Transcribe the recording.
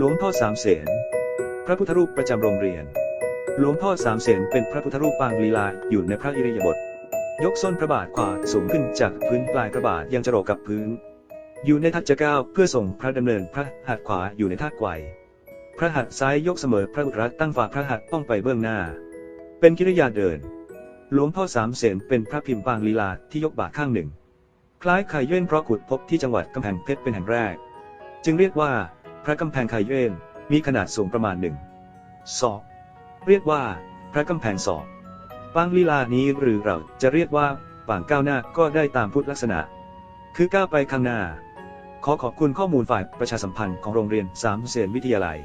หลวงพ่อสามเสนพระพุทธรูปประจำโรงเรียน หลวงพ่อสามเสนเป็นพระพุทธรูปปางลีลาอยู่ในพระอิริยาบถยกส้นพระบาทขวาสูงขึ้นจากพื้นปลายพระบาทยังจะโรกกับพื้น อยู่ในทัศเก้าเพื่อส่งพระดำเนินพระหัตถ์ขวาอยู่ในท่าไกวพระหัตถ์ซ้ายยกเสมอพระอุตรัตตั้งฝ่าพระหัตถ์ต้องไปเบื้องหน้า เป็นกิริยาเดิน หลวงพ่อสามเสนเป็นพระพิมพ์ปางลีลาที่ยกบาทข้างหนึ่ง คล้ายไข่เยื่นเพราะขุดพบที่จังหวัดกำแพงเพชรเป็นแห่งแรก จึงเรียกว่า พระกำแพงไข่เยนมีขนาดสูงประมาณหนึ่งศอก เรียกว่า พระกำแพงศอกปางลีลานี้หรือเราจะเรียกว่าปางก้าวหน้าก็ได้ตามพุทธลักษณะ คือก้าวไปข้างหน้า ขอขอบคุณข้อมูลฝ่ายประชาสัมพันธ์ของโรงเรียนสามเสนวิทยาลัย